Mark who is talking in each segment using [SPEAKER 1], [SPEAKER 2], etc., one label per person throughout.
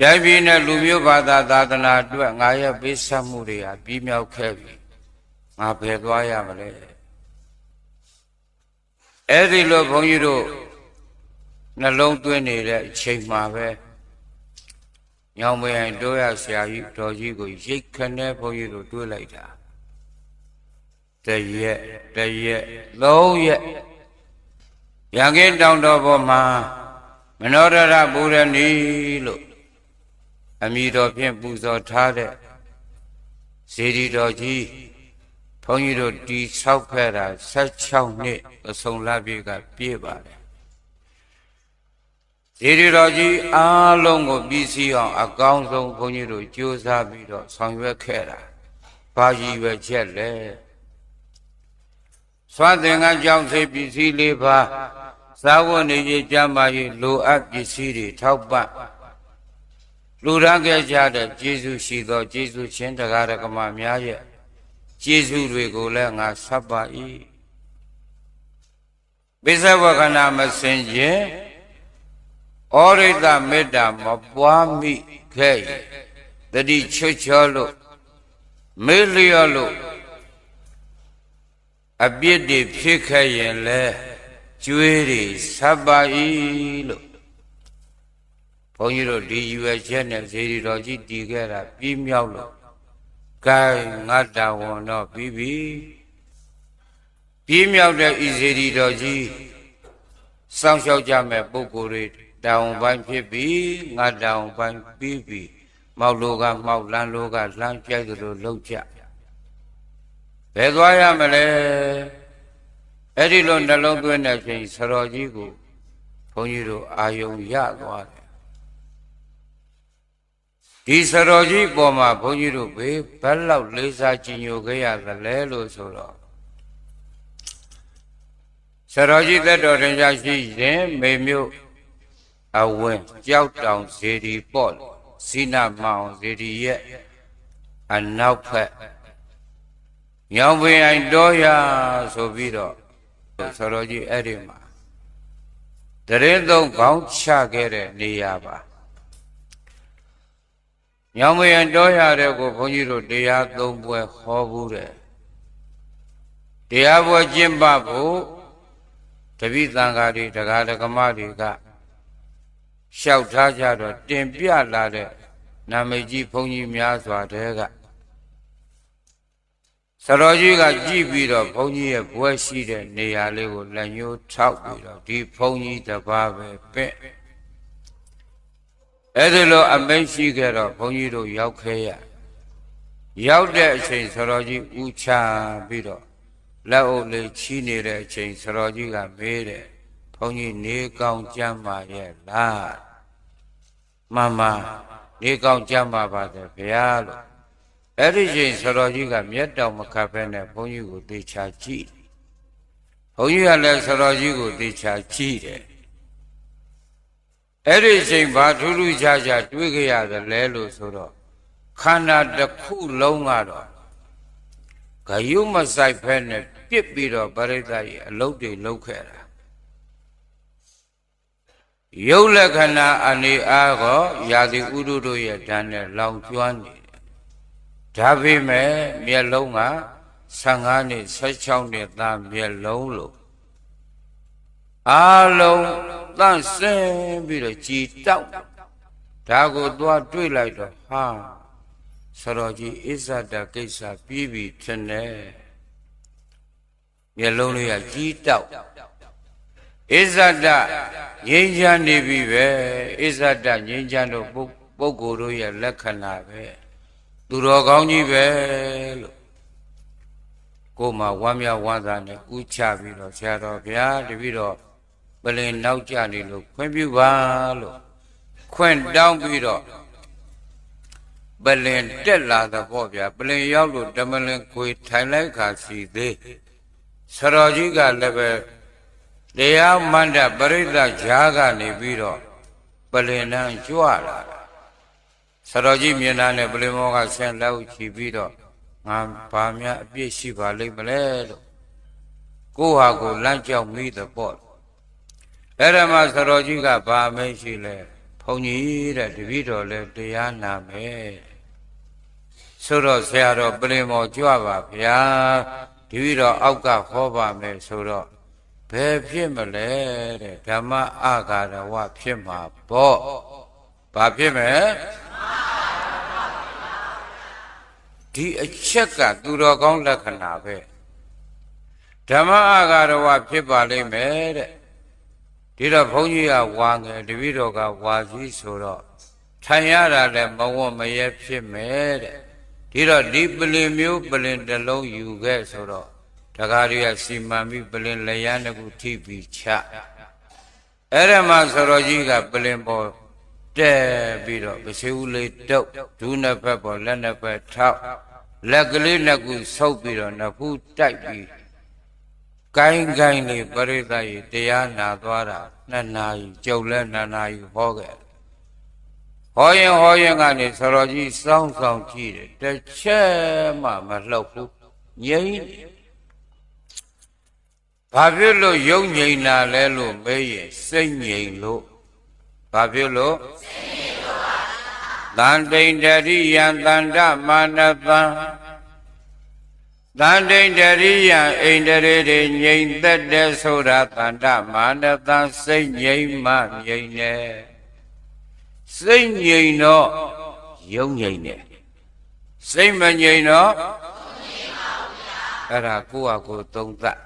[SPEAKER 1] တိုင်းပြည်နဲ့လူမျိုးဘာသာသာသနာအတွက်ငါရဲ့ပေးဆက်မှုတွေဟာပြီးမြောက်ခဲ့ပြီငါဘယ်သွားရမလဲအဲ့ဒီလိုဘုန်းကြီးတို့နှလုံးသွင်းနေတဲ့အချိန်မှာပဲညောင်မယံတို့ရဆရာကြီးတော်ကြီးကိုရိတ်ခနဲ့ဘုန်းကြီးတို့တွေးလိုက်တာတရက်တရက်သုံးရက်ရန်ကင်းတောင်တော်ပေါ်မှာမနောဒရပူရဏီလို့ အမိတော်ဖြင့်ပူဇော်ထားတဲ့ဇေဒီတော်ကြီးဘုန်းကြီးတို့တီဆောက်ခဲ့တာ16နှစ်အစုံလပြည့်ကပြည့်ပါတယ်ဇေဒီတော်ကြီးအားလုံးကိုပြီးစီးအောင် အကောင်းဆုံးဘုန်းကြီးတို့ကြိုးစားပြီးတော့ဆောင်ရွက်ခဲ့တာဘာကြီးပဲချက်လဲသွာသင်္ကန်းကြောင့်စိတ်ပစ္စည်းလေးပါးသာဝနေကြီးကြမ်းပါရေးလိုအပ်ပစ္စည်းတွေထောက်ပံ့ လူရန်ခဲ့ကြတဲ့ကျေးဇူးရှိသောကျေးဇူးချင်းတရားဓမ္မများရဲ့ကျေးဇူးတွေကိုလည်းငါဆက်ပါ၏ပိဿဝကနာမစင်ခြင်းဩရိတမေတ္တာမပွားမိခဲ့၏တတိချွတ်ချောလို့မေးလျော့လို့အပြစ်တွေဖြစ်ခဲ့ရင်လဲကျွေးတွေဆက်ပါ၏လို့ ဘုန်းကြီးတို့ဒီရွယ်ချက်နဲ့ဇေဒီတော်ကြီးတည်ခဲ့တာပြီးမြောက်လို့ကဲငါတာဝန်တော့ပြီးပြီပြီးမြောက်တဲ့ဤဇေဒီတော်ကြီးစောင့်ရှောက်ကြမဲ့ပုဂ္ဂိုလ်တွေတောင်ပိုင်းဖြစ်ပြီငါတောင်ပိုင်းပြီးပြီမောက်လိုကမောက်လန်းလိုကလမ်းကြိုက်သလိုလှုပ်ကြဘယ်သွားရမလဲအဲ့ဒီလိုနှလုံးသွင်းတဲ့အချိန်ဆရာကြီးကိုဘုန်းကြီးတို့အာယုံရသွားတယ် ဒီဆရာကြီးပေါ်မှာဘုန်းကြီးတို့ဘေးဘက်လောက်လေးစားကြည်ညိုခဲ့ရသလဲလို့ဆိုတော့ဆရာကြီးသက်တော်တင်ကြရှိရင်မေမျိုးအဝင်ကြောက်တောင်ဇေဒီပေါ့လေစိနမောင်ဇေဒီရဲ့အနောက်ဖက်ညောင်ပင်အိုင်တော်ရဆိုပြီးတော့ဆရာကြီးအဲ့ဒီမှာတရင်သုံးခေါင်းချခဲ့တဲ့နေရာပါ ညောင်ပင်အိုင်တော်ရတဲ့ကိုဘုန်းကြီးတို့တရားသုံးပွဲဟောဘူးတဲ့တရားပွဲကျင့်ပဖို့တပိသံဃာတွေတရားဓမ္မတွေကလျှောက်ထားကြတော့တင်ပြလာတဲ့နာမည်ကြီးဘုန်းကြီးများစွာတဲကဆရာကြီးကကြည့်ပြီးတော့ဘုန်းကြီးရဲ့ဘွဲရှိတဲ့နေရာလေးကိုလက်ညှိုးထောက်ပြီးတော့ဒီဘုန်းကြီးတစ်ပါးပဲပဲ့ အဲ့ဒီလိုအမိန့်ရှိခဲ့တော့ဘုန်းကြီးတို့ရောက်ခဲ့ရရောက်တဲ့အချိန်ဆရာကြီးဥချပြီးတော့လက်အုပ်လေးချီးနေတဲ့အချိန်ဆရာကြီးကမေးတယ်ဘုန်းကြီးနေကောင်းကြမ်းပါရဲ့လားမှန်ပါနေကောင်းကြမ်းပါပါတယ်ဗျာလို့အဲ့ဒီချိန်ဆရာကြီးကမျက်တောင်မခတ်ဖဲနဲ့ဘုန်းကြီးကိုသေချာကြည့်ဘုန်းကြီးကလည်းဆရာကြီးကိုသေချာကြည့်တယ် အဲ့ဒီချိန်ဘာထူးထူးခြားခြားတွေးကြရတယ်လဲလို့ဆိုတော့ခန္ဓာတစ်ခုလုံးကတော့ဂယုမဆိုင်ဖဲနဲ့ပြစ်ပြီးတော့ပရိသတ်ရဲ့အလုတ်တွေလုတ်ခဲ့တာယုတ်လက္ခဏာအနေအားကောယာတိဥဒုတို့ရဲ့ဓာတ်နဲ့လောင်ကျွမ်းနေတယ်ဒါပေမဲ့မျက်လုံးက15နှစ်16နှစ်သားမျက်လုံးလို့ အားလုံးတန့်စင်ပြီးတော့ကြည်တောက်ဒါကိုသွားတွေးလိုက်တော့ဟာဆရာကြီးအစ္ဆဒကိစ္စပြီးပြီထင်တယ်မျက်လုံးလေးကကြည်တောက်အစ္ဆဒငြိမ်းချမ်းနေပြီပဲအစ္ဆဒငြိမ်းချမ်းတော့ပုဂ္ဂိုလ်တို့ရဲ့လက္ခဏာပဲသူတော်ကောင်းကြီးပဲလို့ကိုယ်မှာဝမ်းမြောက်ဝမ်းသာနဲ့ဥချပြီးတော့ဆရာတော်ဘုရားတပည့်တော် ပလင်နောက်ကြနေလို့ခွင့်ပြုပါလို့ခွင့်တောင်းပြီးတော့ပလင်တက်လာတဲ့ပေါ့ဗျာပလင်ရောက်လို့ဓမ္မလင်ခွေထိုင်လိုက်ခါစီသေးဆရာကြီးကလည်းပဲတရားမန္တပရိသတ်ဈာကနေပြီးတော့ပလင်နှံကြွလာတာဆရာကြီးမြင်တာနဲ့ပလင်မောကဆင်းလက်ချီပြီးတော့ငါဘာများအပြစ်ရှိပါလိမ့်မလဲလို့ကိုဟာကိုလမ်းကြောက်မိတဲ့ပေါ့ အဲ့ဒါမှဆရာကြီးကဘာမင်းရှိလဲဘုုန်းကြီးတဲ့တပည့်တော်လည်းတရားနာမယ်ဆိုတော့ဆရာတော်ပြင်မောကြွပါဗျာတပည့်တော်အောက်ကဟောပါမယ်ဆိုတော့ဘယ်ဖြစ်မလဲတဲ့ဓမ္မအာဃာရဝဖြစ်မှာပေါ့ဘာဖြစ်မလဲဒီအချက်ကသူတော်ကောင်းလက္ခဏာပဲဓမ္မအာဃာရဝဖြစ်ပါလိမ့်မယ်တဲ့ ဒီတော့ဘုန်းကြီးကဝါငယ်တပည့်တော်ကဝါစည်းဆိုတော့ထိုင်ရတာလည်းမဝတ်မရဲဖြစ်မယ်တဲ့ဒီတော့ဒီပလင်မျိုးပလင်တစ်လုံးယူခဲ့ဆိုတော့တကားတွေကစီမံပြီးပလင်လျားတစ်ခုထိပြီးချအဲ့ဒါမှဆိုတော်ကြီးကပလင်ပေါ်တက်ပြီးတော့ပစီဦးလေးတုတ်ဒူးနှစ်ဖက်ပေါ်လက်နှစ်ဖက်ထောက်လက်ကလေးနှစ်ခုဆုပ်ပြီးတော့နှစ်ဖူးတိုက်ပြီး ကိုင်းကိုင်းလေးပရိသတ်ကြီးတရားနာသွားတာနှစ်နာရီကြုံလဲနှစ်နာရီဟောခဲ့ဟောရင်ဟောရင်ကနေဆရာကြီးစောင်းဆောင်ကြည့်တယ်တစ်ချက်မှမလှုပ်ဘူးငြိမ့်တယ်ဘာဖြစ်လို့ယုံငြိမ်တာလဲလို့မေးရင်စိတ်ငြိမ်လို့ဘာဖြစ်လို့စိတ်ငြိမ်လို့ပါသန္တိန်တရိယံတန္တမာနတံ တန်တိန်တရိယံအိန္ဒြေတွေငြိမ်သက်တဲ့ဆိုတာတန္တမာနတံစိတ်ငြိမ်မှငြိမ်နေစိတ်ငြိမ်တော့ယုံငြိမ်နေစိတ်မငြိမ်တော့အဲ့ဒါကိုယ့်ဟာကိုယ်သုံးသပ်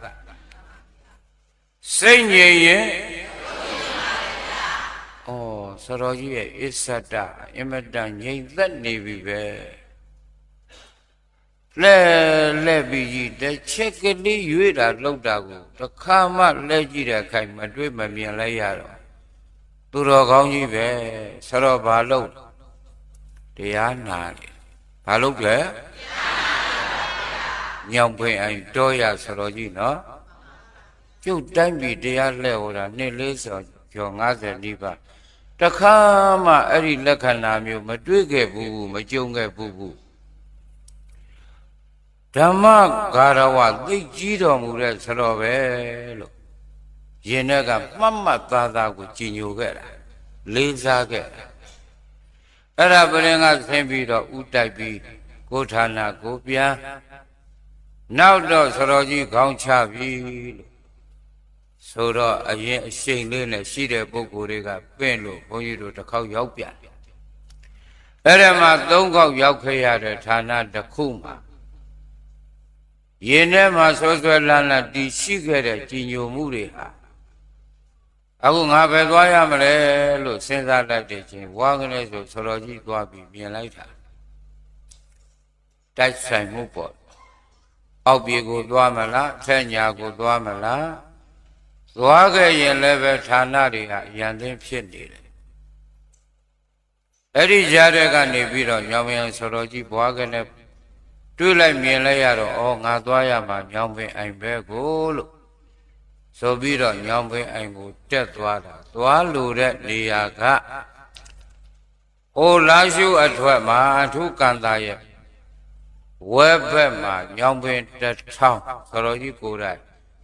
[SPEAKER 1] စိတ်ငြိမ်ရင်ဩဆရာကြီးရဲ့အစ္ဆတအင်မတန်ငြိမ်သက်နေပြီပဲ လဲလဲပြီးကြီးတစ်ချက်ကလေးရွေးတာလှုပ်တာကိုတစ်ခါမှလဲကြည့်တဲ့ခိုင်မတွေ့မမြင်လိုက်ရတော့သူတော်ကောင်းကြီးပဲဆရာဘာလို့တရားနာတယ်ဘာလို့လဲညောင်ဖွင့်အိုင်တော့ရဆရာကြီးနော်ကျုပ်တိုင်းပြည်တရားလဲဟောတာနှစ်လေးစောကျော်90နီးပါးတခါမှအဲ့ဒီလက္ခဏာမျိုးမတွေ့ခဲ့ဘူးမကြုံခဲ့ဘူး ဓမ္မဂါရဝသိကြီးတော်မူတဲ့ဆတော်ပဲလို့ရင်ထဲကမှတ်မှတ်သားသားကိုကြည်ညိုခဲ့တာလေးစားခဲ့တာအဲ့ဒါပရင်ကဆင်းပြီးတော့ဥတိုက်ပြီးကိုဌာနကိုပြန်နောက်တော့ဆတော်ကြီးခေါင်းချပြီလို့ဆိုတော့အရင်အရှိန်လေးနဲ့ရှိတဲ့ပုဂ္ဂိုလ်တွေကပင့်လို့ဘုန်းကြီးတို့တစ်ခေါက်ရောက်ပြန်အဲ့ဒါမှသုံးခေါက်ရောက်ခဲ့ရတဲ့ဌာနတစ်ခုမှာ ရင်ထဲမှာဆွဲဆွဲလန်းလန်းတည်ရှိခဲ့တဲ့ကြည်ညိုမှုတွေဟာအခုငါပဲသွားရမလဲလို့စဉ်းစားလိုက်တဲ့ချင်းဝါကလေးဆိုဆတော်ကြီးသွားပြီးမြင်လိုက်တာတိုက်ဆိုင်မှုပေါ့အောက်ပြေကိုသွားမလားအထက်ညာကိုသွားမလားသွားခဲ့ရင်လည်းပဲဌာနတွေဟာရန်သိမ်းဖြစ်နေတယ်အဲ့ဒီကြားတဲ့ကနေပြီးတော့ညောင်မြန်ဆတော်ကြီးဘွားကနဲ့ တွေးလိုက်မြင်လိုက်ရတော့ဩငါသွားရမှာညောင်ပင်အိမ်ပဲကိုလို့ဆိုပြီးတော့ညောင်ပင်အိမ်ကိုတက်သွားတာသွားလို့တဲ့နေရာကဟိုလာရှုအထွက်မှာအထုကန္တာရဲ့ဝဲဘက်မှာညောင်ပင်တစ်ထောင်ဆတော်ကြီးကိုယ်တိုင်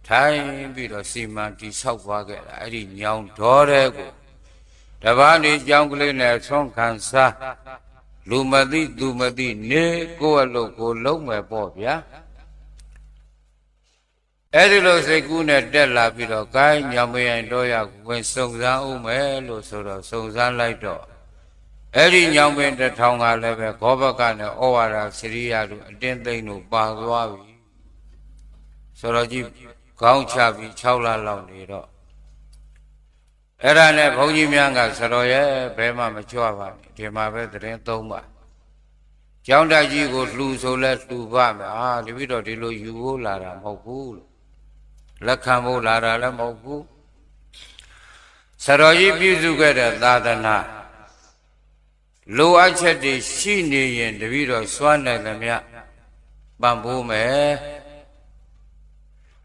[SPEAKER 1] ထိုင်ပြီးတော့စီမံတိဆောက်သွားခဲ့တာအဲ့ဒီညောင်တော်တဲ့ကိုတပားနေကြောင်းကလေးနဲ့ဆွမ်းခံစား လူမသိသူမသိနေကိုယ့်အလုပ်ကိုလုံးမယ်ပေါ့ဗျာအဲ့ဒီလိုစိတ်ကူးနဲ့တက်လာပြီးတော့ဂိုင်းညောင်မရင်တော့ရဝင်စုံစမ်းဦးမယ်လို့ဆိုတော့စုံစမ်းလိုက်တော့အဲ့ဒီညောင်ပင်တထောင်ကလည်းပဲဂောဘကနဲ့ဩဝါဒစရိယတို့အတင်းသိမ့်တို့ပါသွားပြီဆိုတော့ကြီးခေါင်းချပြီး6လလောက်နေတော့ အဲ့ဒါနဲ့ဘုန်းကြီးများကဆတော်ရဲ့ဘဲမှမကြွပါနဲ့ဒီမှာပဲသတင်းသုံးပါကျောင်းတက်ကြီးကိုလှူဆိုလဲလှူပါမယ်အာဒီပြီးတော့ဒီလိုယူဖို့လာတာမဟုတ်ဘူးလို့လက်ခံဖို့လာတာလည်းမဟုတ်ဘူးဆတော်ကြီးပြုစုခဲ့တဲ့သာသနာလိုအပ်ချက်တွေရှိနေရင်တပည့်တော်စွမ်းနိုင်သမျှပံ့ပိုးမယ်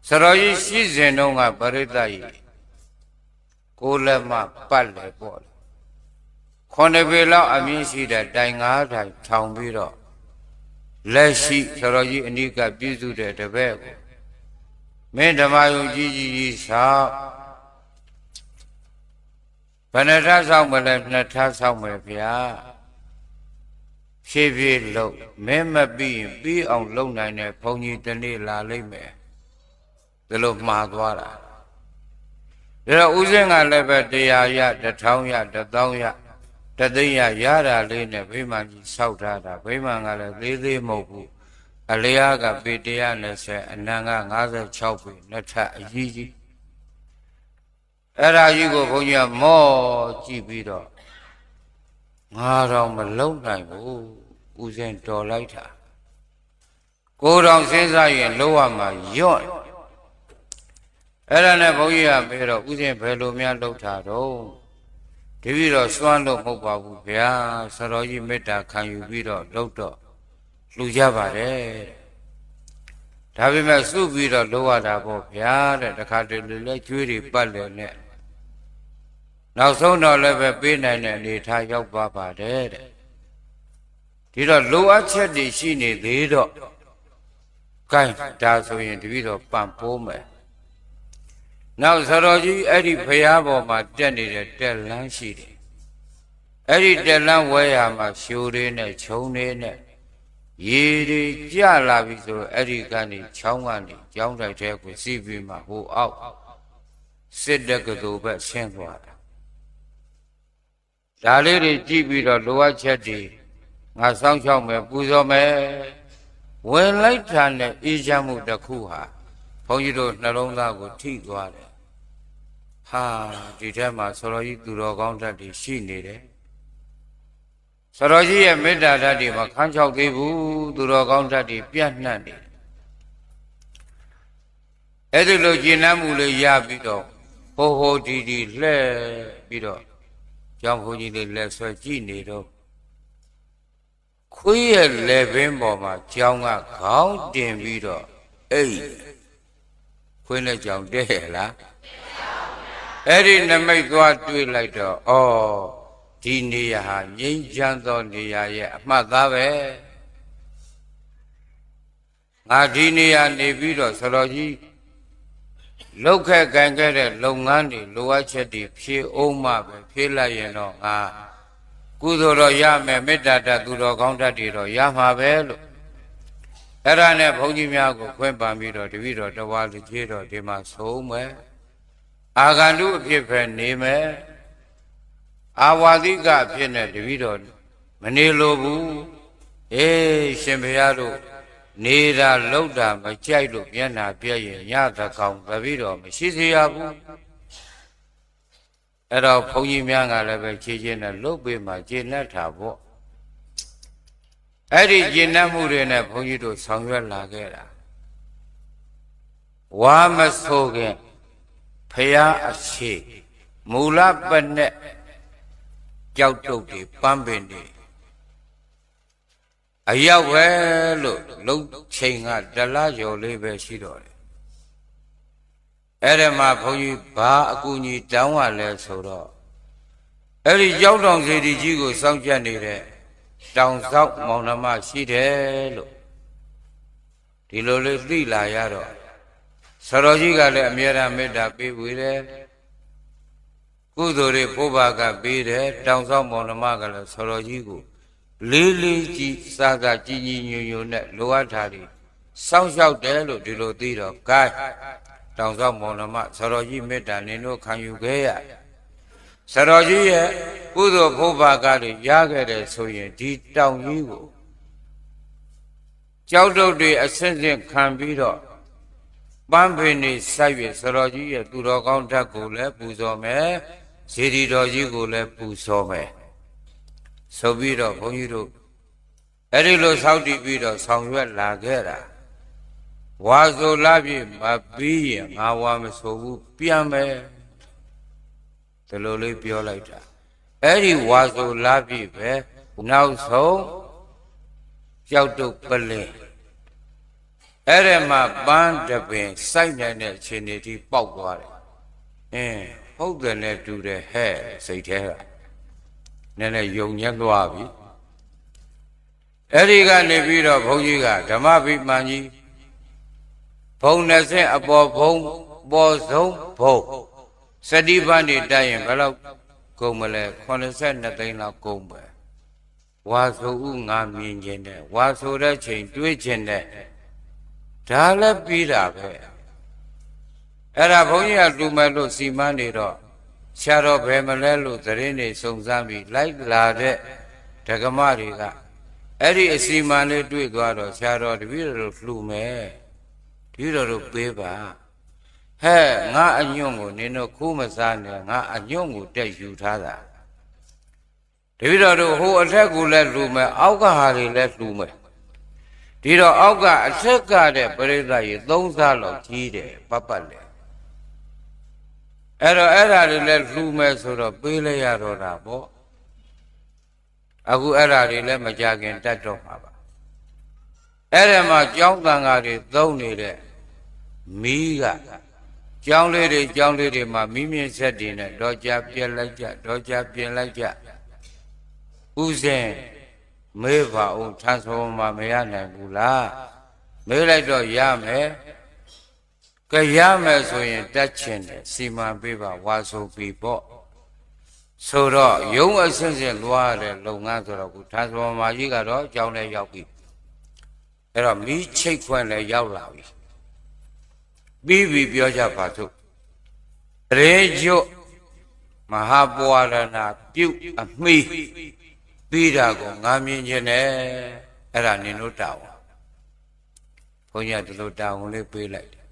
[SPEAKER 1] ဆတော်ကြီးရှိစဉ်တုန်းကပရိသတ်ကြီး ကိုလက်မပတ်လေပေါ့လေခုနှစ်ပေလောက်အမြင့်ရှိတဲ့တိုင်ငါးတိုင်ထောင်ပြီးတော့လက်ရှိဆရာကြီးအနိကပြည့်စုတဲ့တပည့်ကိုမင်းဓမ္မယုံကြီးကြီးကြီးဆောက်ဘယ်နှထဆောက်မလဲနှစ်ထဆောက်မယ်ဗျာဖြည်းဖြည်းလှုပ်မင်းမပြီးရင်ပြီးအောင်လှုပ်နိုင်တဲ့ဘုန်းကြီးတစ်နေ့လာလိမ့်မယ်ဒါလို့မှားသွားတာ ဒါတော့ဥစဉ်ကလည်းပဲတရားရတစ်ထောင်ရတစ်သောင်းရတသိန်းရရတာလေးနဲ့ဗိမာန်ကြီးဆောက်ထားတာဗိမာန်ကလည်းသေးသေးမဟုတ်ဘူးအလျားကပေ120အနံက56ပေနှစ်ထပ်အကြီးကြီးအဲ့ဒါကြီးကိုဘုန်းကြီးကမော့ကြည့်ပြီးတော့ငါတော့မလုံနိုင်ဘူးဥစဉ်တော်လိုက်တာကိုယ်တော်စဉ်းစားရင်လောရမှာညော့ အဲ့ဒါနဲ့ဘုန်းကြီးကပြောတော့ဥစဉ်ဘယ်လိုများလုပ်တာတော့တပည့်တော်စွမ်းလို့မဟုတ်ပါဘူးဗျာဆရာကြီးမေတ္တာခံယူပြီးတော့လုပ်တော့လှူကြပါတယ်ဒါပေမဲ့စုပြီးတော့လုပ်ရတာပေါ့ဗျာတဲ့တခါတလေလဲကျွေးတွေပတ်လေနဲ့နောက်ဆုံးတော့လည်းပဲပေးနိုင်တဲ့အနေထားရောက်သွားပါတယ်တဲ့ဒီတော့လိုအပ်ချက်တွေရှိနေသေးတော့ကဲဒါဆိုရင်တပည့်တော်ပံ့ပိုးမယ် နောက်ဆရာကြီးအဲ့ဒီဖရားပေါ်မှာတက်နေတဲ့တက်လန်းရှိတယ်အဲ့ဒီတက်လန်းဝဲရမှာရှိုးလေးနဲ့ခြုံလေးနဲ့ရေတွေကြလာပြီဆိုတော့အဲ့ဒီကနေချောင်းကနေကြောင်းတိုက်တဲ့ကိုစီးပြီးမှဟိုအောက်စစ်တက်ကတူပဲဆင်းသွားတာဒါလေးတွေကြည့်ပြီးတော့လိုအပ်ချက်တွေငါစောင့်ရှောက်မယ်ပူဇော်မယ်ဝင်လိုက်တာနဲ့အေးချမ်းမှုတစ်ခုဟာဘုန်းကြီးတို့နှလုံးသားကိုထိသွားတယ် ဟာဒီထက်မှာဆရာကြီးသူတော်ကောင်းတတ်တွေရှိနေတယ်ဆရာကြီးရဲ့မေတ္တာဓာတ်တွေမှာခန်းချောက်သေးဘူးသူတော်ကောင်းဓာတ်တွေပြန့်နှံ့နေတယ်အဲ့ဒီလိုကျင့်နှံ့မှုလေးရပြီးတော့ဟိုဟိုဒီဒီလှဲ့ပြီးတော့ကျောင်းဘုန်းကြီးတွေလက်ဆွဲကြည့်နေတော့ခွေးရဲ့လက်ပင်ပေါ်မှာကျောင်းကခေါင်းတင်ပြီးတော့အိတ်ခွေးနဲ့ကျောင်းတဲ့ရလား အဲ့ဒီနမိတ်သွားတွေးလိုက်တော့ဩဒီနေရာဟာငြိမ်းချမ်းသောနေရာရဲ့အမှတ်သားပဲငါဒီနေရာနေပြီးတော့ဆရာကြီးလောက်ခက်ကန်ခဲ့တဲ့လုပ်ငန်းတွေလိုအပ်ချက်တွေဖြည့်အောင်မှပဲဖြည့်လိုက်ရင်တော့ငါကုသိုလ်တော့ရမယ်မေတ္တာတသူတော်ကောင်းတတ်တွေတော့ရမှာပဲလို့အဲ့ဒါနဲ့ဘုန်းကြီးများကိုခွင့်ပန်ပြီးတော့တပည့်တော်တဝါလူကြီးတော်ဒီမှာဆုံးမယ် အာဂန္တုအဖြစ်ပဲနေမယ်အာဝါသီကအဖြစ်နဲ့တပည့်တော်မနေလိုဘူးအေးရှင်ဘုရားတို့နေတာလောက်တာမကြိုက်လို့မျက်နာပြည့်ရင်ညသကောင်တပည့်တော်မရှိစေရဘူးအဲ့တော့ဘုန်းကြီးများကလည်းပဲခြေချင်းနဲ့လုတ်ပေးမှခြေနဲ့ထားပေါ့အဲ့ဒီခြေနဲ့မှုတွေနဲ့ဘုန်းကြီးတို့ဆောင်ရွက်လာခဲ့တာဝါမဆိုးခင် ဖရာအရှိမူလပနဲ့ကြောက်တုတ်တွေပန်းပင်တွေအရောက်ပဲလို့လုံချိန်ကတလားကျော်လေးပဲရှိတော့တယ်အဲ့ဒီမှာဘုန်းကြီးဘာအကူကြီးတောင်းရလဲဆိုတော့အဲ့ဒီကြောက်တောင်စီတီကြီးကိုစောင့်ကြနေတဲ့တောင်ဆောက်မောင်နှမရှိတယ်လို့ဒီလိုလေးသိလာရတော့ ဆရာကြီးကလည်းအမြဲတမ်းမေတ္တာပေးဝေတယ်ကုသိုလ်တွေဘုရားကပေးတယ်တောင်ဆောက်မောင်နှမကလည်းဆရာကြီးကိုလေးလေးကြည်စားကကြည်ကြည်ညိုညိုနဲ့လိုအပ်တာတွေစောင့်ရှောက်တယ်လို့ဒီလိုသိတော့ gain တောင်ဆောက်မောင်နှမဆရာကြီးမေတ္တာနင်တို့ခံယူခဲ့ရဆရာကြီးရဲ့ကုသိုလ်ဘုရားကတွေရခဲ့တယ်ဆိုရင်ဒီတောင်ကြီးကိုကြောက်တုတ်တွေအဆင့်ဆင့်ခံပြီးတော့ ပန်းပင်နေဆက်၍ဆရာကြီးရဲ့သူတော်ကောင်းဓာတ်ကိုလည်းပူဇော်မယ်ဇေဒီတော်ကြီးကိုလည်းပူဇော်မယ်ဆိုပြီးတော့ဘုန်းကြီးတို့အဲ့ဒီလိုစောင့်တည်ပြီးတော့ဆောင်ရွက်လာခဲ့တာဝါဆိုလာပြီမပြီးရင်ငါဝါမဆိုဘူးပြန်ပဲဒီလိုလေးပြောလိုက်တာအဲ့ဒီဝါဆိုလာပြီပဲနောက်ဆုံးကြောက်တုတ်ပလင် အဲ့ဒီမှာပန်းတပင်စိုက်နိုင်တဲ့အခြေအနေထိပေါက်သွားတယ်အင်းဟုတ်တယ်နဲ့တူတယ်ဟဲ့စိတ်ထဲကနည်းနည်းယုံညက်သွားပြီအဲ့ဒီကနေပြီးတော့ဘုန်းကြီးကဓမ္မဗိမာန်ကြီးဘုံ20အပေါ်ဘုံပေါ်ဆုံးဘုံစတိပန်းနေတိုက်ရင်ဘယ်လောက်ကုန်မလဲ82သိန်းလောက်ကုန်ပဲဝါဆိုဥငါမြင်ခြင်းတဲ့ဝါဆိုတဲ့ချိန်တွေးခြင်းတဲ့ ဒါလည်းပြီးတာပဲအဲ့ဒါဘုန်းကြီးကလူမဲ့လို့စီမံနေတော့ဆရာတော်ဘယ်မလဲလို့သတင်းတွေစုံစမ်းပြီးလိုက်လာတဲ့ဓကမတွေကအဲ့ဒီအစီမံလေးတွေ့သွားတော့ဆရာတော်တပည့်တော်လှူမယ်တပည့်တော်တို့ပေးပါဟဲ့ငါအညွန့်ကိုနင်တို့ခိုးမစားနဲ့ငါအညွန့်ကိုတက်ယူထားတာတပည့်တော်တို့ဟိုအထက်ကလည်းလှူမယ်အောက်ကဟာတွေလည်းလှူမယ် ဒီတော့အောက်ကအထက်ကတဲ့ပရိသတ်ကြီးသုံးစားလောက်ကြီးတယ်ပတ်ပတ်လေအဲ့တော့အဲ့ဒါတွေလည်းလှူမယ်ဆိုတော့ပေးလိုက်ရတော့တာပေါ့အခုအဲ့ဒါတွေလည်းမကြခင်တတ်တော့မှာပါအဲ့ဒါမှကြောင်းတန်ဃာတွေသုံးနေတဲ့မီးကကြောင်းလေးတွေကြောင်းလေးတွေမှာမိမြင့်ဆက်တွေနဲ့တော့ကြပြက်လိုက်ကြတော့ကြပြက်လိုက်ကြဥစဉ် မေးပါဦးထန်ဆုံးမှာမရနိုင်ဘူးလားမေးလိုက်တော့ရမယ်ကရမယ်ဆိုရင်တက်ချင်တယ်စီမံပေးပါဝါဆိုပြီပေါ့ဆိုတော့ယုံအဆင့်ဆင့်လွားရတဲ့လုပ်ငန်းဆိုတော့ခုထန်ဆုံးမှာကြီးကတော့အကြောင်းလည်းရောက်ပြီအဲ့တော့မီးချိတ်ခွင့်လည်းရောက်လာပြီပြီးပြီပြောကြပါစို့ရေကျွတ်မဟာပဝရဏပြုတ်အမိ ပြီးတာကိုငါမြင်ခြင်းနဲ့အဲ့ဒါနင်တို့တာဝန်ဘုန်းကြီးကဒီလိုတာဝန်လေးပေးလိုက်တယ်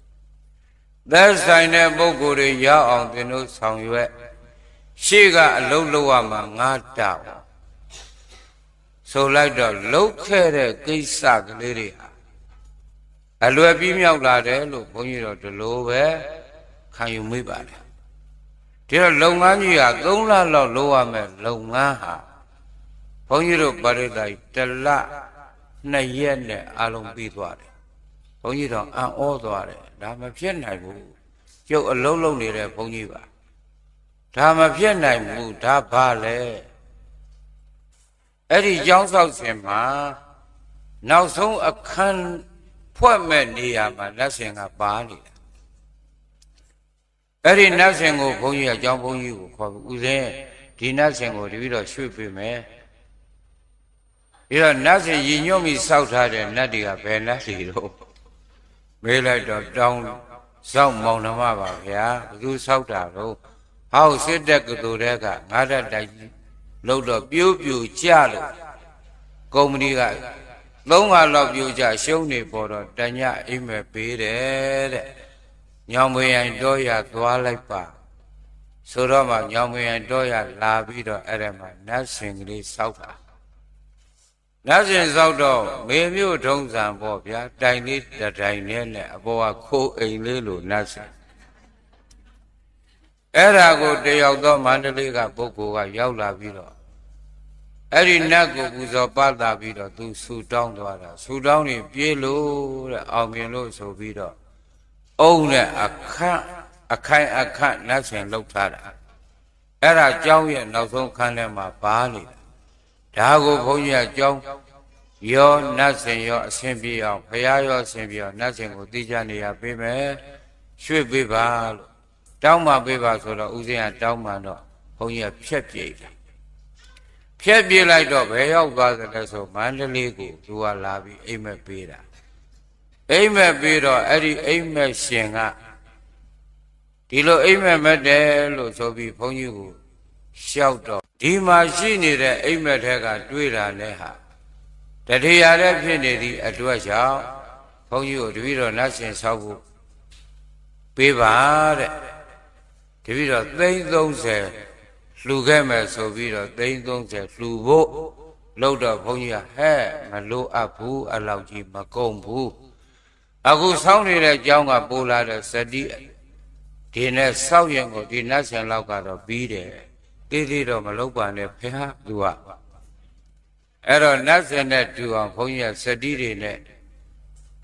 [SPEAKER 1] သက်ဆိုင်တဲ့ပုဂ္ဂိုလ်တွေရောက်အောင်သင်တို့ဆောင်ရွက်ရှေ့ကအလုံးလောက်ရမှာငါတာဝန်ဆိုလိုက်တော့လှုပ်ခဲ့တဲ့ကိစ္စကလေးတွေဟာအလွယ်ပြီးမြောက်လာတယ်လို့ဘုန်းကြီးတို့ဒီလိုပဲခံယူမိပါတယ်ဒီတော့လုပ်ငန်းကြီးဟာ3လလောက်လုပ်ရမယ်လုပ်ငန်းဟာ ဘုန်းကြီးတို့ပရိသတ်တလနှစ်ရက်နဲ့အလုံးပြီးသွားတယ်ဘုန်းကြီးတော့အံ့ဩသွားတယ်ဒါမဖြစ်နိုင်ဘူးကျုပ်အလုံးလုံးနေတဲ့ဘုန်းကြီးပါဒါမဖြစ်နိုင်ဘူးဒါဘာလဲအဲ့ဒီကျောင်းဆောက်စဉ်မှာနောက်ဆုံးအခန်းဖွဲ့မဲ့နေရာမှာလက်ဆင်ကပါနေတာအဲ့ဒီနတ်ဆင်ကိုဘုန်းကြီးကအကြောင်းဘုန်းကြီးကိုခေါ်ပြီးဦးစင်းဒီနတ်ဆင်ကိုတပည့်တော်ရွှေ့ပေးမယ် ပြီးတော့နတ်ဆင်ရည်ညွှန်းပြီးစောက်ထားတဲ့နတ်တွေကဘယ်နတ်တွေတော့မေးလိုက်တော့တောင်းစောက်မောင်နှမပါဗျာဘသူစောက်တာတော့ဟောက်စစ်တဲ့ကတူတဲ့ကငါးတက်တိုက်လို့တော့ပြိုးပြိုကြလို့ကုမ္ပဏီကသုံးခါလောက်ပြိုကြရှုံးနေပေါ်တော့တညအိမ်မဲ့ပေးတယ်တဲ့ညောင်မွေရင်တော့ရသွားလိုက်ပါဆိုတော့မှညောင်မွေရင်တော့ရလာပြီးတော့အဲ့ဒါမှနတ်စင်ကလေးစောက်တာ နတ်စင်စောက်တော့မေမျိုးထုံးစံပေါ့ဗျာတိုင်လေးတတိုင်နဲ့နဲ့အပေါ်ကခိုးအိမ်လေးလိုနတ်စင်အဲ့ဒါကိုတယောက်သောမန္တလေးကပုဂ္ဂိုလ်ကရောက်လာပြီးတော့အဲ့ဒီနတ်ကိုပူဇော်ပသပြီးတော့သူဆူတောင်းသွားတာဆူတောင်းနေပြေးလို့တဲ့အောင်မြင်လို့ဆိုပြီးတော့အုံနဲ့အခန့်အခိုင်အခန့်နတ်ဆင်လှုပ်ထားတာအဲ့ဒါကြောင်းရဲ့နောက်ဆုံးခန်းထဲမှာပါနေတာ ဒါကိုဘုန်းကြီးကကြောင်းရောနတ်ဆင်ရောအဆင်ပြေအောင်ဖရာရောအဆင်ပြေအောင်နတ်ဆင်ကိုသိကြနေရပေးမယ်ရွှေ့ပေးပါလို့တောင်းပါပေးပါဆိုတော့ဦးဇင်းကတောင်းမှတော့ဘုန်းကြီးကဖြက်ပြေးတယ်ဖြက်ပြေးလိုက်တော့ဘယ်ရောက်သွားသလဲဆိုမန္တလေးကိုသူကလာပြီးအိမ်မက်ပေးတာအိမ်မက်ပေးတော့အဲ့ဒီအိမ်မက်ရှင်ကဒီလိုအိမ်မက်မက်တယ်လို့ဆိုပြီးဘုန်းကြီးကိုရှောက်တော့ ဒီမှာရှိနေတဲ့အိမ်မက်ထဲကတွေးတာလဲဟာတတိယလည်းဖြစ်နေသည့်အတွက်ကြောင့်ဘုန်းကြီးကိုတပည့်တော်နတ်ရှင်ဆောက်ဖို့ပေးပါတဲ့တပည့်တော်သိန်း30လှူခဲ့မယ်ဆိုပြီးတော့သိန်း30လှူဖို့လို့တော့ဘုန်းကြီးကဟဲ့မလို့အပ်ဘူးအလောက်ကြီးမကုန်ဘူးအခုဆောင်းနေတဲ့ကြောင်းကပိုးလာတဲ့စတိဒီနဲ့စောက်ရင်ကိုဒီနတ်ဆင်လောက်ကတော့ပြီးတယ် တိတိတော့မလုပ်ပါနဲ့ဖေဟာသူကအဲ့တော့နတ်ဆင်နဲ့တူအောင်ဘုန်းကြီးကစတိတွေနဲ့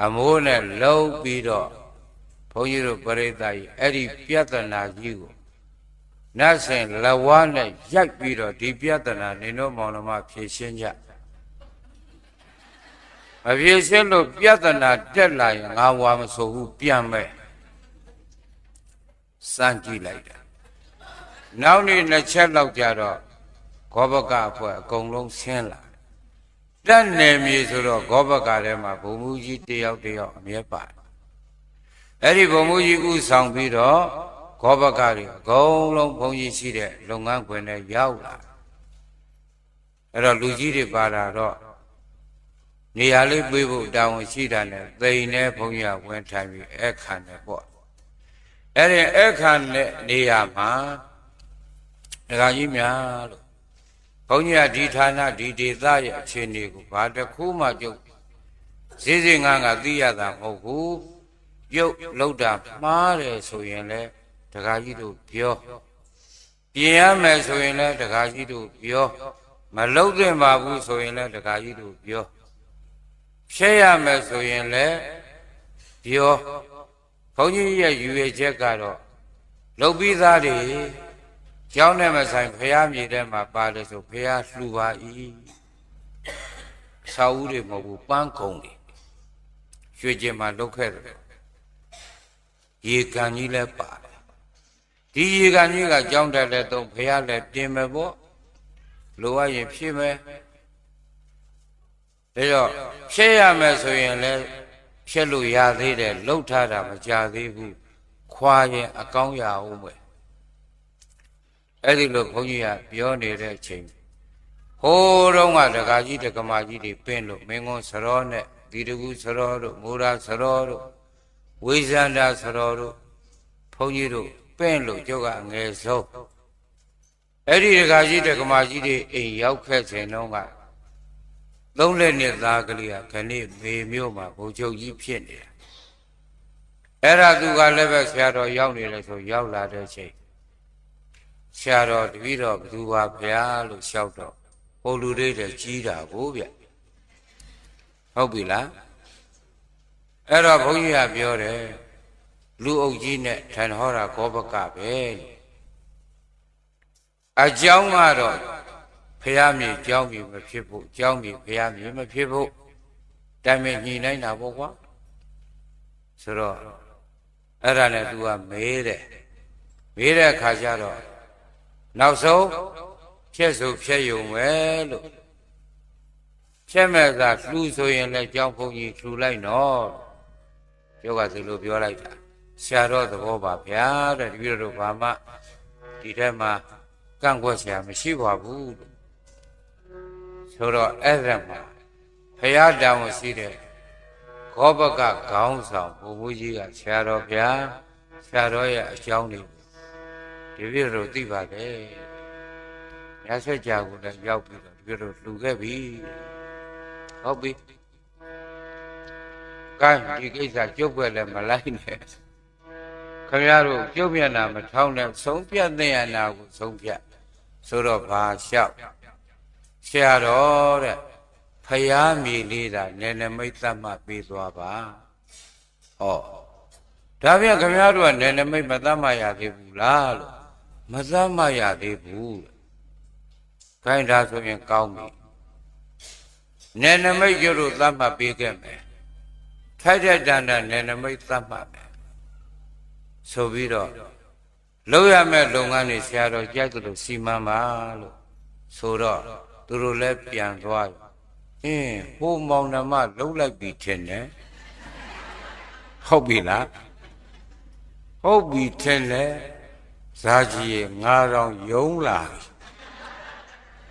[SPEAKER 1] အမိုးနဲ့လှုပ်ပြီးတော့ဘုန်းကြီးတို့ပရိသတ်ကြီးအဲ့ဒီပြဿနာကြီးကိုနတ်ဆင်လဝါနဲ့ရိုက်ပြီးတော့ဒီပြဿနာနေတို့မောင်နှမဖြေရှင်းကြမဖြေရှင်းလို့ပြဿနာတက်လာရင်ငါဝါမဆိုဘူးပြန်မဲ့စမ်းကြည့်လိုက်တာ နောက်နေ့နှစ်ချက်လောက်ကြတော့ဂောဘကအဖွဲ့အကုန်လုံးဆင်းလာတက်နယ်မြေဆိုတော့ဂောဘကထဲမှာဘုံမူကြီးတယောက်တယောက်အမြဲပါတယ်အဲ့ဒီဘုံမူကြီးဥဆောင်ပြီးတော့ဂောဘကတွေအကုန်လုံးဘုံကြီးရှိတဲ့လုပ်ငန်းခွင်ထဲရောက်လာအဲ့တော့လူကြီးတွေပါလာတော့နေရာလေးပြေးဖို့တာဝန်ရှိတာနဲ့သိန်နဲ့ဘုံကြီးကဝင်ထိုင်ပြီးအဲ့ခံတယ်ပေါ့အဲ့ဒီအဲ့ခံတဲ့နေရာမှာ ဒကာကြီးများလို့ဘုန်းကြီးကဒီဌာနဒီဒေသရဲ့အခြေအနေကိုဘာတစ်ခုမှကြုတ်ဈေးစင်ငန်းကသိရတာမဟုတ်ဘူးပြုတ်လောက်တာမှားတယ်ဆိုရင်လေဒကာကြီးတို့ပြောပြင်ရမယ်ဆိုရင်လည်းဒကာကြီးတို့ပြောမလောက်သင့်ပါဘူးဆိုရင်လည်းဒကာကြီးတို့ပြောဖြဲရမယ်ဆိုရင်လည်းပြောဘုန်းကြီးရဲ့ယူရချက်ကတော့လုတ်ပြီးသားတွေ ကျောင်းနဲ့မဆိုင်ဖះမြေထဲမှာပါလို့ဆိုဖះလှူပါ၏ဆောက်ဦးတွေမဟုတ်ဘူးပန်းကုံတွေရွှေကျင်မှာလုတ်ခဲ့တယ်ရေကန်ကြီးလည်းပါတယ်ဒီရေကန်ကြီးကကျောင်းတက်လည်းတော့ဖះလည်းပြင်မယ်ပေါ့လိုရရင်ဖြည့်မယ်ဒါကြောင့်ဖြည့်ရမယ်ဆိုရင်လည်းဖြည့်လို့ရသေးတယ်လှုပ်ထားတာမကြသေးဘူးခွာရင်အကောင်းရအောင်ပဲ အဲ့ဒီလိုဘုန်းကြီးကပြောနေတဲ့အချိန်ဟိုးတော့ကဒကာကြီးဒကမာကြီးတွေပင့်လို့မင်းကုန်းစရောနဲ့ဒီတကူစရောတို့မိုးရာစရောတို့ဝိဇန္တာစရောတို့ဘုန်းကြီးတို့ပင့်လို့ကျုပ်ကအငယ်ဆုံးအဲ့ဒီဒကာကြီးဒကမာကြီးတွေအိမ်ရောက်ခဲ့စဉ်တော့ကသုံးလက်နဲ့သားကလေးကခဏိမေမျိုးမှာဘုံချုပ်ကြီးဖြစ်နေတာအဲ့ဒါသူကလည်းပဲဆရာတော်ရောက်နေတယ်ဆိုရောက်လာတဲ့ချိန် ဆရာတော်တပည့်တော်ဘသူပါဖျားလို့လျှောက်တော့ဟိုလူတွေတည်းကြီးတာကိုဗျဟုတ်ပြီလားအဲ့တော့ဘုန်းကြီးကပြောတယ်လူအုပ်ကြီးနဲ့ထန်ဟောတာကောပကပဲအကြောင်းကတော့ဖះမြေကြောင်းမြေမဖြစ်ဖို့ကြောင်းမြေဖះမြေမဖြစ်ဖို့တိုင်မညှိနိုင်တာပေါ့ကွာဆိုတော့အဲ့ဒါနဲ့ तू ကမေးတယ်မေးတဲ့အခါကျတော့ နောက်ဆုံးဖြက်ဆိုဖြက်ယုံပဲလို့ဖြက်မဲ့ကလှူဆိုရင်လည်းကြောင်းဖုန်ကြီးလှူလိုက်နော်ပြောကသူလိုပြောလိုက်တာဆရာတော်သဘောပါဗျာတဲ့တပည့်တော်ဘာမှဒီထဲမှာကန့်ကွက်ဆရာမရှိပါဘူးလို့ဆိုတော့အဲ့ဒါမှာဖရာတောင်ရှိတဲ့ခောဘကခေါင်းဆောင်ဘုဘကြီးကဆရာတော်ဗျာဆရာတော်ရဲ့အကြောင်းတွေ ဒီပြည့်တို့သိပါတယ်။ညဆက်ကြကိုလည်းရောက်ပြီးတော့ဒီပြည့်တို့လှူခဲ့ပြီ။ဟုတ်ပြီ။ကဲဒီကိစ္စကျုပ်ွက်လည်းမလိုက်နဲ့။ခင်ဗျားတို့ကျုပ်မျက်နှာမထောင်းနဲ့ဆုံးပြတ်တဲ့ရနာကိုဆုံးပြတ်ဆိုတော့ဘာလျှောက်ဆရာတော်တဲ့ဖယားမြေလေးတာနည်းနည်းမိတ်သက်မှပေးသွားပါ။ဟောဒါပြန်ခင်ဗျားတို့ကနည်းနည်းမိတ်မသက်မှရသေးဘူးလားလို့ မသမရသေးဘူး။ခိုင်းဒါဆိုရင်ကောင်းပြီ။နယ်နမိတ်ကျတို့သတ်မှတ်ပေးခဲ့မယ်။ထိုက်တဲ့တန်တန်နယ်နမိတ်သတ်မှတ်မယ်။ဆိုပြီးတော့လုပ်ရမယ့်လုပ်ငန်းတွေဆရာတော်ကြိုက်သလိုစီမံပါလို့ဆိုတော့သူတို့လည်းပြန်သွားပြီ။အင်းဟိုမောင်နှမလှုပ်လိုက်ပြီထင်တယ်။ဟုတ်ပြီလား။ဟုတ်ပြီထင်တယ်။ ဇာကြီးရဲ့9000ယုံလာ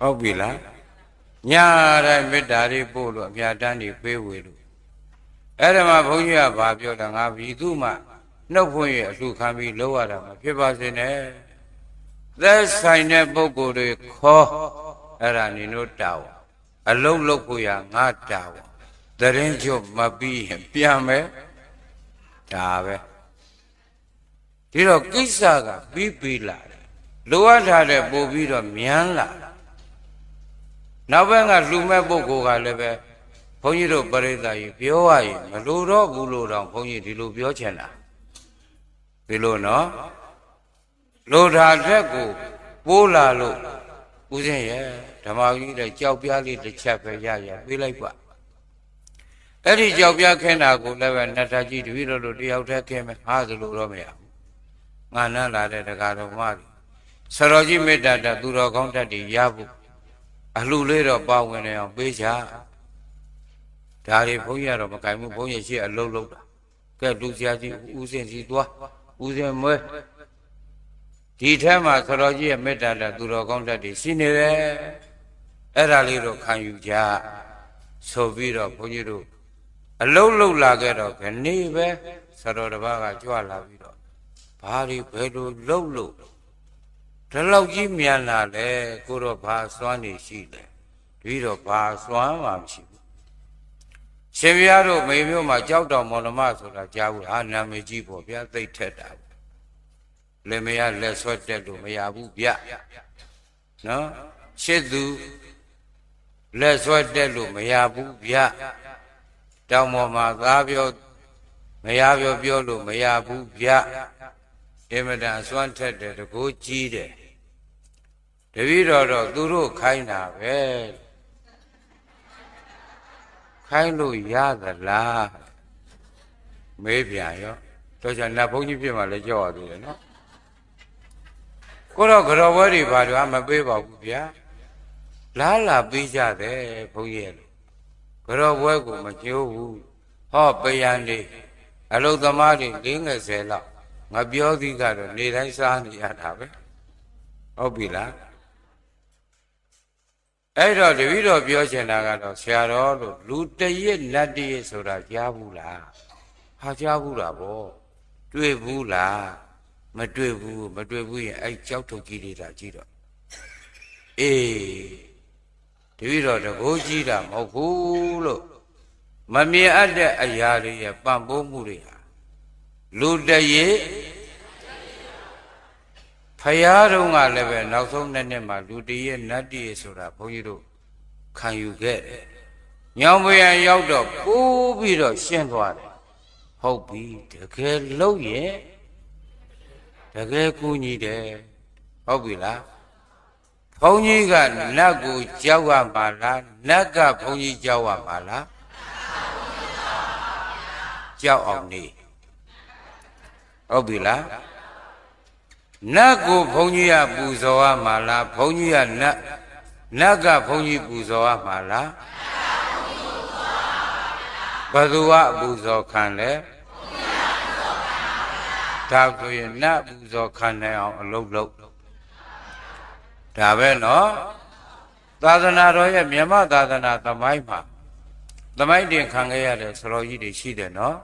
[SPEAKER 1] ဟုတ်ပြီလားညာတိုင်းမေတ္တာတွေပို့လို့အမြတ်တမ်းတွေပေးဝေလို့အဲ့ဒါမှဘုန်းကြီးကဘာပြောတာငါဘီသူမှနှုတ်ဖွင့်ရအလှခံပြီးလောက်ရတာမဖြစ်ပါစေနဲ့သက်ဆိုင်တဲ့ပုဂ္ဂိုလ်တွေခေါ်အဲ့ဒါနေတို့တောင်းအလုံးလုံးကိုရငါတောင်းတရင်ကျွတ်မပြီးရင်ပြန်မယ်ဒါပဲ ဒီတော့ကိစ္စကပြီးပြီးလာတယ်လိုအပ်ထားတဲ့ပို့ပြီးတော့မြန်လာနောက်ဘက်ကလှူမဲ့ပုဂ္ဂိုလ်ကလည်းပဲဘုန်းကြီးတို့ပရိသတ်ကြီးပြောရရင်မလိုတော့ဘူးလို့တော့ဘုန်းကြီးဒီလိုပြောချင်တာဒီလိုနော်လိုတာတဲ့ကိုပိုးလာလို့ဦးဇင်းရဲ့ဓမ္မကြီးတဲ့ကြောက်ပြားလေးတစ်ချက်ပဲရရပေးလိုက်ပါအဲ့ဒီကြောက်ပြားခင်းတာကိုလည်းပဲနတ်သားကြီးတပည့်တော်တို့တယောက်တည်းခင်းမယ်ဟာသလိုတော့မရဘူး ငါနလာတဲ့တရားတော်မကြီးဆရောကြီးမေတ္တာတသူတော်ကောင်းတတ်တွေရဖို့အလှလေးတော့ပါဝင်နေအောင်ပေးချဒါတွေဘုန်းကြီးကတော့မကင်ဘူးဘုန်းကြီးရှိအလုံးလုံးတာကဲလူစရာကြီးဦးစင်စီသွားဦးစင်မွဲဒီထဲမှာဆရောကြီးရဲ့မေတ္တာတသူတော်ကောင်းတတ်တွေရှိနေတယ်အဲ့ဒါလေးတော့ခံယူကြဆိုပြီးတော့ဘုန်းကြီးတို့အလုံးလုံးလာခဲ့တော့ခဏိပဲဆရောတစ်ပါးကကြွလာပြီးတော့ ဘာတွေဘယ်လိုလှုပ်လို့ဒီလောက်ကြီးမြန်လာလဲကိုတော့ဘာစွမ်းနေရှိလဲပြီးတော့ဘာစွမ်းမှမရှိဘူးရှင်ပြားတို့မေမျိုးမှာကြောက်တော်မော်လမဆိုတာကြားဘူးဟာနာမည်ကြီးပေါ့ဗျာသိတ်ထက်တာလက်မရလက်ဆွဲတက်လို့မရဘူးဗျနော်ရှစ်သူလက်ဆွဲတက်လို့မရဘူးဗျတောင်ပေါ်မှာသားပြောမရပြောပြောလို့မရဘူးဗျ အင်မတန်အစွမ်းထက်တယ်တကိုးကြီးတယ်တပည့်တော်တော့သူတို့ခိုင်းတာပဲခိုင်းလို့ရသလားမေးပြန်ရောတော့ကျန်နတ်ဘုန်းကြီးပြမှလည်းကြောက်ရသေးတယ်နော်ကိုတော့ကြော်ဘွဲတွေဘာလို့မပေးပါဘူးဗျာလားလာပေးကြတယ်ဘုန်းကြီးရဲ့ကြော်ဘွဲကိုမကျိုးဘူးဟောပယံနေအလုသမားတွေ၄50လောက် ငါပြောသည်ကတော့နေတိုင်းစားနေရတာပဲဟုတ်ပြီလားအဲ့တော့တပည့်တော်ပြောချင်တာကတော့ဆရာတော်လို့လူတရက်နတ်တရက်ဆိုတာကြားဘူးလားဟာကြားဘူးလားဗောတွေ့ဘူးလားမတွေ့ဘူးမတွေ့ဘူးရင်အဲ့ကြောက်ထုတ်ကြီးတွေတာကြည့်တော့အေးတပည့်တော်တကိုးကြီးတာမဟုတ်ဘူးလို့မမြင်အပ်တဲ့အရာတွေရဲ့ပံ့ပိုးမှုတွေဟာ လူတရက်ဖရာတော်ကလည်းပဲနောက်ဆုံးနှစ်နှစ်မှာလူတရက်နတ်တရက်ဆိုတာဘုန်းကြီးတို့ခံယူခဲ့တယ်။ညောင်ပယံရောက်တော့ပိုးပြီးတော့ရှင်းသွားတယ်။ဟုတ်ပြီတကယ်လို့ရဲ့တကယ်ကူညီတယ်ဟုတ်ပြီလား။ဘုန်းကြီးကနတ်ကိုကြောက်ရမှာလားနတ်ကဘုန်းကြီးကြောက်ရမှာလားကြောက်အောင်နေ ဟုတ်ပြီလားနတ်ကိုဘုန်းကြီးကပူဇော်ရမှာလားဘုန်းကြီးကနတ်နတ်ကဘုန်းကြီးပူဇော်ရမှာလားဘယ်သူကအပူဇော်ခံလဲဒါဆိုရင်နတ်ပူဇော်ခံနိုင်အောင်အလုပ်လုပ်ဒါပဲနော်သာသနာတော်ရဲ့မြတ်သာသနာသမိုင်းမှာသမိုင်းတင်ခံခဲ့ရတဲ့ဆရာကြီးတွေရှိတယ်နော်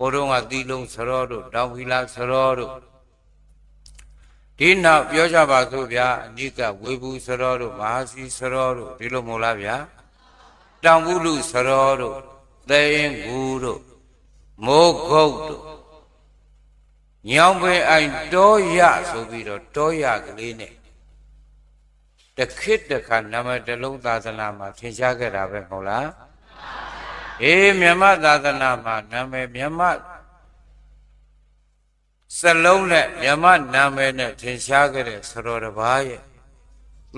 [SPEAKER 1] ဘိုးတော်ကသီလုံးဆရောတို့တောင်ဖီလာဆရောတို့ဒီနောက်ပြောကြပါစို့ဗျာအနိကဝေဘူးဆရောတို့မဟာစီဆရောတို့ဒီလိုမို့လားဗျာတောင်ပုလူဆရောတို့သေရင်ကူတို့မိုးခုတ်တို့ညောင်ပင်အိုင်တောရဆိုပြီးတော့တောရကလေးနဲ့တခိတခါနမတလုံးသာသနာမှာထင်ရှားခဲ့တာပဲမဟုတ်လား အေးမြမသာသနာမှာနာမည်မြမစလုံးနဲ့မြမနာမည်နဲ့ထင်ရှားခဲ့တဲ့ဆရာတော်တစ်ပါးရဲ့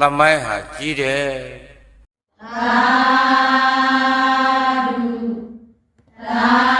[SPEAKER 1] သမိုင်းဟာကြီးတယ်သာဓု
[SPEAKER 2] သာ